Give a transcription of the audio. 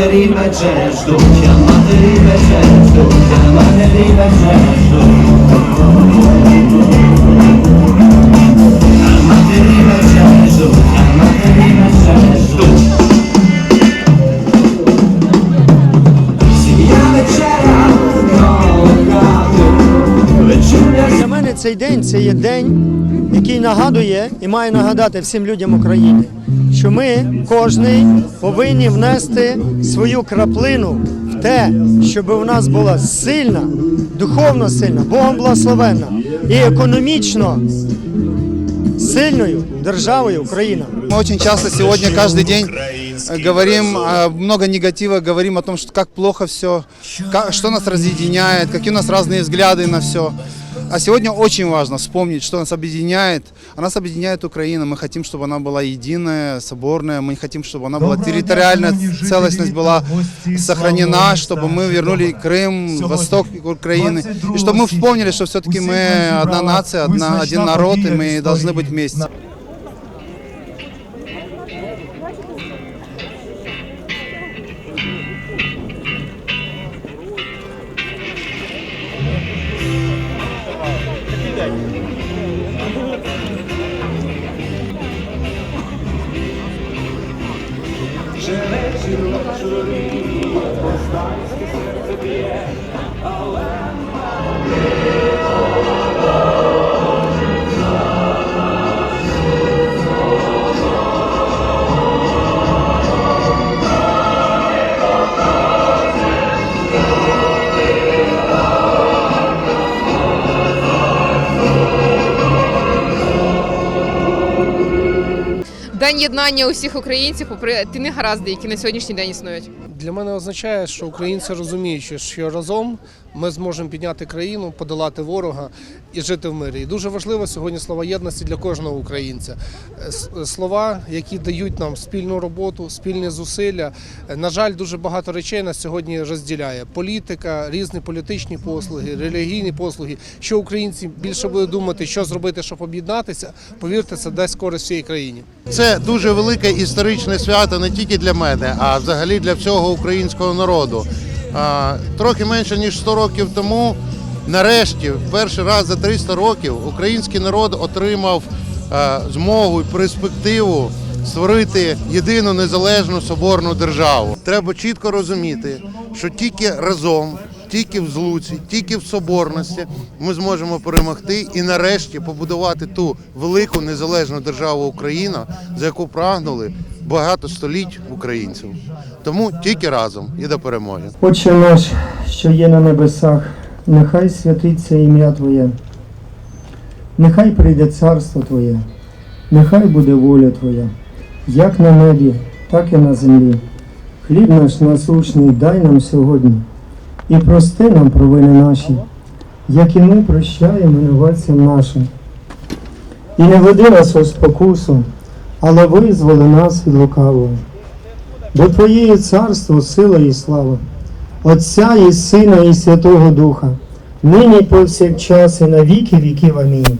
матері вечер ждуть, матері вечер ждуть, матері вечер ждуть. цей день це є день, який нагадує і має нагадати всім людям України, що ми, кожний, повинні внести свою краплину в те, щоб у нас була сильна, духовно сильна, Богом благословенна і економічно сильною державою Україна. Мы очень часто сегодня, каждый день э, говорим э, много негатива, говорим о том, что как плохо все, что нас разъединяет, какие у нас разные взгляды на все. А сегодня очень важно вспомнить, что нас объединяет. А нас объединяет Украина. Мы хотим, чтобы она была единая, соборная. Мы хотим, чтобы она была территориальная целостность была сохранена, чтобы мы вернули Крым, восток Украины. И чтобы мы вспомнили, что все-таки мы одна нация, одна, один народ, и мы должны быть вместе. Сіла чоловік, повстанське серце б'є, але День єднання усіх українців, попри ті негаразди, які на сьогоднішній день існують. Для мене означає, що українці розуміють, що разом ми зможемо підняти країну, подолати ворога і жити в мирі. І дуже важливо сьогодні слова єдності для кожного українця. Е, Слова, які дають нам спільну роботу, спільні зусилля. Е, На жаль, дуже багато речей нас сьогодні розділяє. Політика, різні політичні послуги, релігійні послуги. Що українці більше будуть думати, що зробити, щоб об'єднатися, повірте, це дасть користь всій країні. Це дуже велике історичне свято не тільки для мене, а взагалі для всього українського народу. Трохи менше ніж 100 років тому, нарешті, перший раз за 300 років, український народ отримав змогу і перспективу створити єдину незалежну соборну державу. Треба чітко розуміти, що тільки разом. Тільки в злуці, тільки в соборності ми зможемо перемогти і нарешті побудувати ту велику незалежну державу Україна, за яку прагнули багато століть українців. Тому тільки разом і до перемоги. Отче наш, що є на небесах, нехай святиться ім'я Твоє, нехай прийде царство Твоє, нехай буде воля Твоя, як на небі, так і на землі. Хліб наш насущний дай нам сьогодні, і прости нам провини наші, як і ми прощаємо винуватцям нашим. І не веди нас у спокусу, але визволи нас від лукавого. Бо Твоє є царство, сила і слава, Отця і Сина і Святого Духа, нині повсякчас і на віки віків. Амінь.